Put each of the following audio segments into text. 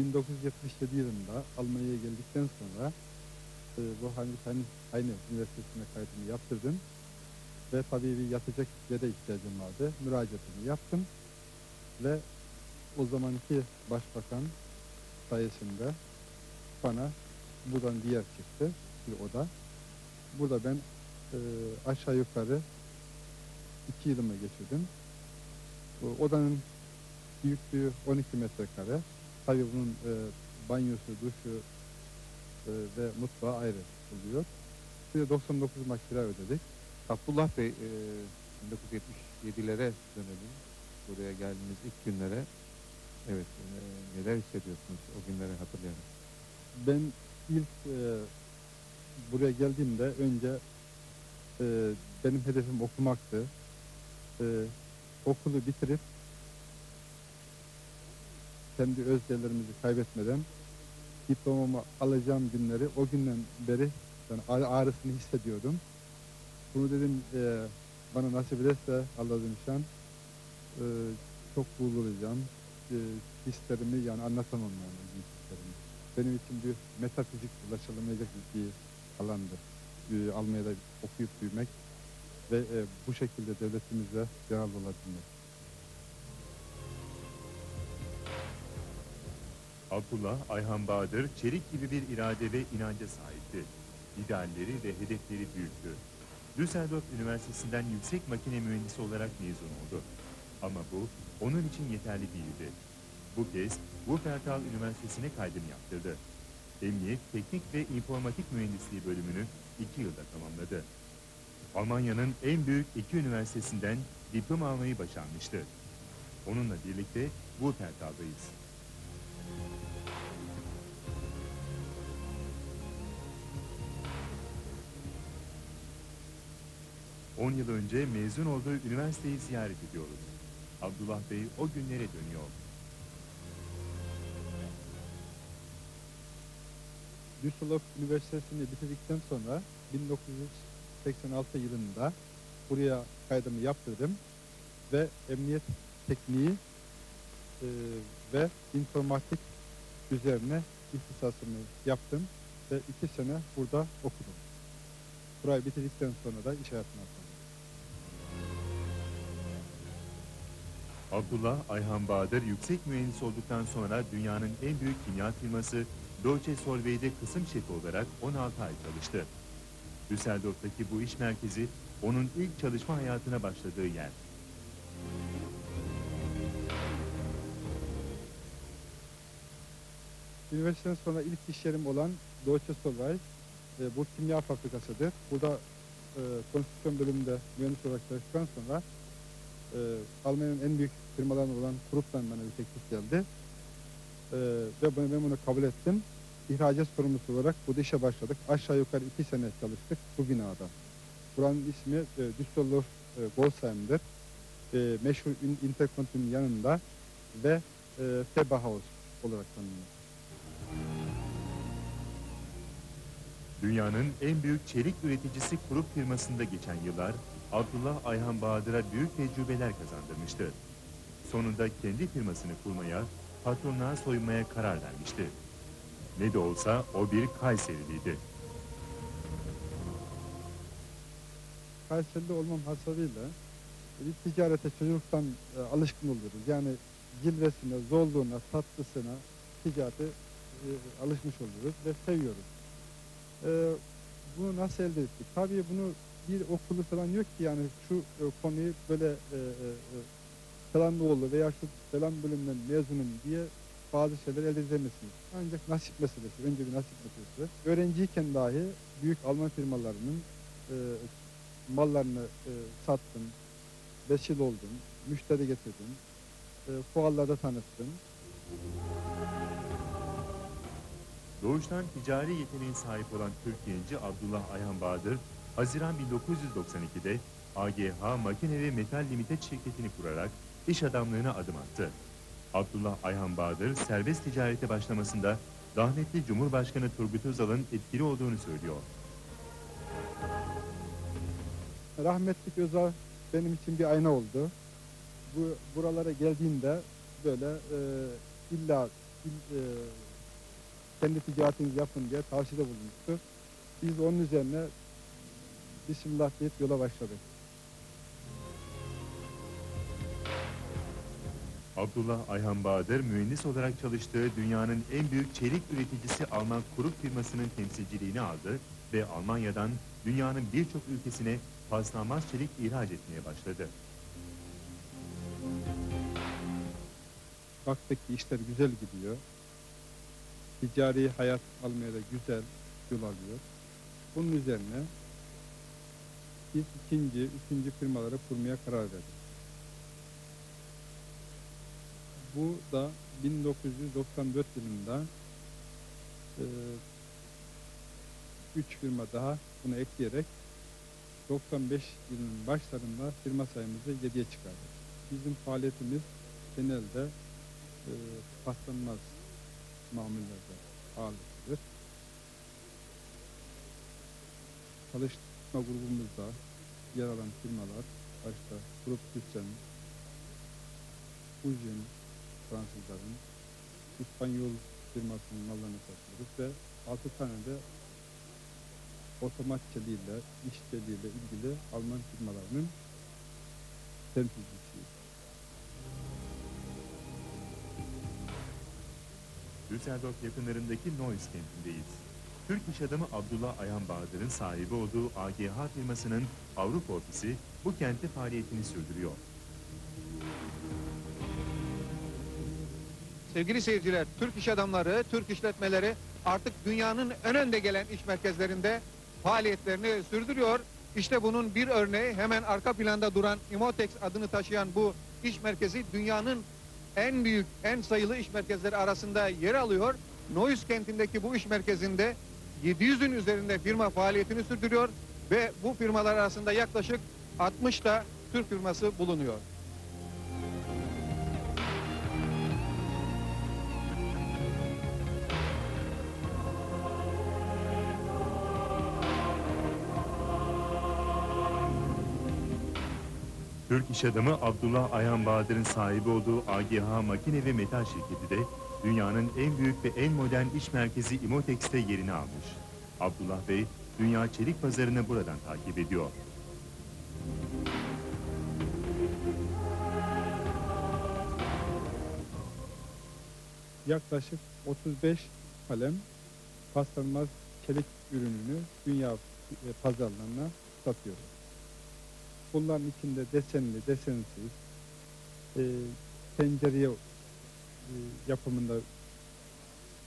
1977 yılında Almanya'ya geldikten sonra e, bu hangi hani aynı üniversitesine kaydımı yaptırdım. Ve tabii bir yatacak yere ihtiyacım vardı. Müracaatımı yaptım. Ve o zamanki başbakan sayesinde bana buradan bir yer çıktı. Bir oda. Burada ben e, aşağı yukarı iki yılımı geçirdim. Bu odanın büyüklüğü 12 metrekare. Tabii bunun e, banyosu, duşu e, ve mutfağı ayrı oluyor. Bir de 99 mark kira ödedik. Abdullah Bey, e, 1977'lere dönelim. Buraya geldiğiniz ilk günlere. Evet, e, neler hissediyorsunuz o günleri hatırlayarak? Ben ilk e, buraya geldiğimde önce e, benim hedefim okumaktı. E, okulu bitirip kendi öz değerlerimizi kaybetmeden diplomamı alacağım günleri o günden beri ağrı- ağrısını hissediyordum. Bunu dedim e, bana nasip ederse Allah'ın şan e, çok gurur olacağım. E, hislerimi yani anlatamam yani hislerimi. Benim için bir metafizik ulaşılamayacak bir alandı. E, Almanya'da okuyup büyümek ve e, bu şekilde devletimizle beraber olabilmek. Abdullah Ayhan Bahadır çelik gibi bir irade ve inanca sahipti. İdealleri ve hedefleri büyüktü. Düsseldorf Üniversitesi'nden yüksek makine mühendisi olarak mezun oldu. Ama bu onun için yeterli değildi. Bu kez Wuppertal Üniversitesi'ne kaydını yaptırdı. Emniyet, Teknik ve İnformatik Mühendisliği bölümünü iki yılda tamamladı. Almanya'nın en büyük iki üniversitesinden diploma almayı başarmıştı. Onunla birlikte Wuppertal'dayız. On yıl önce mezun olduğu üniversiteyi ziyaret ediyoruz. Abdullah Bey o günlere dönüyor. Düsseldorf Üniversitesi'ni bitirdikten sonra 1986 yılında buraya kaydımı yaptırdım ve emniyet tekniği e, ve informatik üzerine ihtisasımı yaptım ve iki sene burada okudum. Burayı bitirdikten sonra da iş hayatına atıldım. Abdullah Ayhan Bahadır yüksek mühendis olduktan sonra dünyanın en büyük kimya firması Deutsche Solvay'de kısım şefi olarak 16 ay çalıştı. Düsseldorf'taki bu iş merkezi onun ilk çalışma hayatına başladığı yer. Üniversiteden sonra ilk iş yerim olan Deutsche Solvay, e, bu kimya fabrikasıdır. Burada e, konstrüksiyon bölümünde mühendis olarak çalıştıktan sonra e, Almanya'nın en büyük firmalarından olan Krupp'tan bana bir teklif geldi. E, ve ben, ben bunu kabul ettim. İhracat sorumlusu olarak bu işe başladık. Aşağı yukarı iki sene çalıştık bu binada. Buranın ismi e, Düsseldorf e, Golsheim'dir. E, meşhur In- Intercontinental'in yanında ve e, Feba House olarak tanınıyor. Dünyanın en büyük çelik üreticisi Krupp firmasında geçen yıllar Abdullah Ayhan Bahadır'a büyük tecrübeler kazandırmıştı. Sonunda kendi firmasını kurmaya, patronluğa soyunmaya karar vermişti. Ne de olsa o bir Kayseriliydi. Kayseri'de olmam hasabıyla bir ticarete çocukluktan e, alışkın oluyoruz. Yani cilvesine, zorluğuna, tatlısına ticarete e, alışmış oluyoruz ve seviyoruz. E, bunu nasıl elde ettik? Tabii bunu bir okulu falan yok ki yani şu e, konuyu böyle e, e, e, falan oğlu veya şu falan bölümden mezunum diye bazı şeyler elde edemezsiniz. Ancak nasip meselesi, önce bir nasip meselesi. Öğrenciyken dahi büyük Alman firmalarının e, mallarını e, sattım, vesile oldum, müşteri getirdim, e, fuarlarda tanıttım. Doğuştan ticari yeteneğe sahip olan Türk genci Abdullah Ayhan Bahadır, Haziran 1992'de AGH Makine ve Metal Limited şirketini kurarak iş adamlığına adım attı. Abdullah Ayhan Bahadır serbest ticarete başlamasında rahmetli Cumhurbaşkanı Turgut Özal'ın etkili olduğunu söylüyor. Rahmetli Özal benim için bir ayna oldu. Bu buralara geldiğimde böyle e, illa bil- e, kendi ticaretinizi yapın diye tavsiyede bulunmuştu. Biz onun üzerine Bismillah deyip yola başladık. Abdullah Ayhan Bahadır mühendis olarak çalıştığı dünyanın en büyük çelik üreticisi Alman Krupp firmasının temsilciliğini aldı ve Almanya'dan dünyanın birçok ülkesine paslanmaz çelik ihraç etmeye başladı. Baktık ki işler güzel gidiyor. Ticari hayat almaya da güzel yol alıyor. Bunun üzerine biz ikinci, üçüncü firmaları kurmaya karar verdik. Bu da 1994 yılında e, üç firma daha bunu ekleyerek 95 yılının başlarında firma sayımızı 7'ye çıkardık. Bizim faaliyetimiz genelde e, paslanmaz mamullerde ağırlıklıdır. Çalışma grubumuzda yer alan firmalar başta Grup Thyssen, Fujian Fransızların, İspanyol firmasının mallarını satıyoruz ve 6 tane de otomat çeliğiyle, iş çeliğiyle ilgili Alman firmalarının temsilcisiyiz. Düsseldorf yakınlarındaki Neuss kentindeyiz. Türk iş adamı Abdullah Ayhan Bahadır'ın sahibi olduğu AGH firmasının Avrupa ofisi bu kentte faaliyetini sürdürüyor. Sevgili seyirciler, Türk iş adamları, Türk işletmeleri artık dünyanın en önde gelen iş merkezlerinde faaliyetlerini sürdürüyor. İşte bunun bir örneği hemen arka planda duran Imotex adını taşıyan bu iş merkezi dünyanın en büyük, en sayılı iş merkezleri arasında yer alıyor. Neuss kentindeki bu iş merkezinde 700'ün üzerinde firma faaliyetini sürdürüyor ve bu firmalar arasında yaklaşık 60 da Türk firması bulunuyor. Türk iş adamı Abdullah Ayhan Bahadır'ın sahibi olduğu AGH Makine ve Metal şirketi de dünyanın en büyük ve en modern iş merkezi Imotex'te yerini almış. Abdullah Bey, dünya çelik pazarını buradan takip ediyor. yaklaşık 35 kalem paslanmaz çelik ürününü dünya e, pazarlarına satıyoruz. Bunların içinde desenli, desensiz, e, tencereye e, yapımında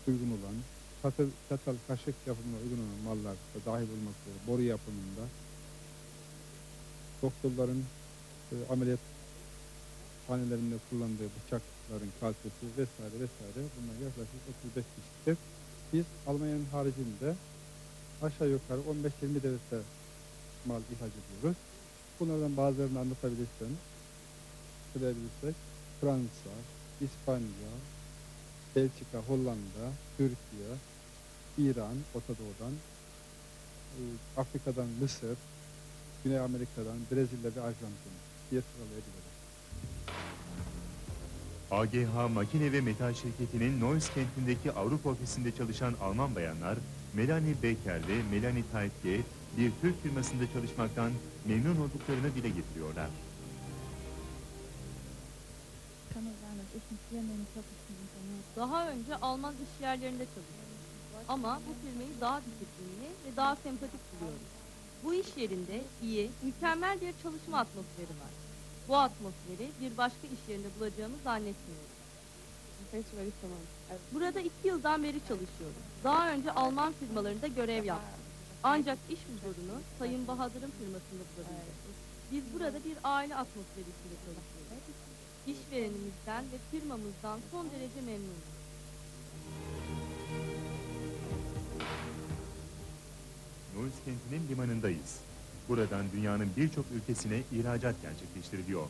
uygun olan, çatal, çatal kaşık yapımına uygun olan mallar da dahil olmak üzere boru yapımında, doktorların e, ameliyat hanelerinde kullandığı bıçakların kalitesi vesaire vesaire bunlar yaklaşık 35 çeşittir. Biz Almanya'nın haricinde aşağı yukarı 15-20 devlete mal ihraç ediyoruz. Bunlardan bazılarını anlatabilirsem, söyleyebilirsek Fransa, İspanya, Belçika, Hollanda, Türkiye, İran, Orta Doğu'dan, e, Afrika'dan Mısır, Güney Amerika'dan Brezilya ve Arjantin diye sıralayabiliriz. AGH Makine ve Metal şirketinin Neuss kentindeki Avrupa ofisinde çalışan Alman bayanlar Melanie Becker ve Melanie Taitke bir Türk firmasında çalışmaktan memnun olduklarını dile getiriyorlar. Daha önce Alman iş yerlerinde çalıştım. Ama bu firmayı daha disiplinli ve daha sempatik buluyorum. Bu iş yerinde iyi, mükemmel bir çalışma atmosferi var. Bu atmosferi bir başka iş yerinde bulacağımı zannetmiyorum. Burada iki yıldan beri çalışıyorum. Daha önce Alman firmalarında görev yaptım. Ancak iş huzurunu Sayın Bahadır'ın firmasında bulabildim. Biz burada bir aile atmosferi içinde çalışıyoruz. İşverenimizden ve firmamızdan son derece memnunum. Neuss kentinin limanındayız. Buradan dünyanın birçok ülkesine ihracat gerçekleştiriliyor.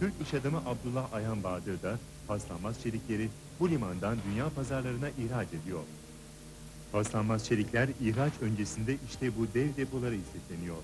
Türk iş adamı Abdullah Ayhan Bahadır da paslanmaz çelikleri bu limandan dünya pazarlarına ihraç ediyor. Paslanmaz çelikler ihraç öncesinde işte bu dev depolara istekleniyor.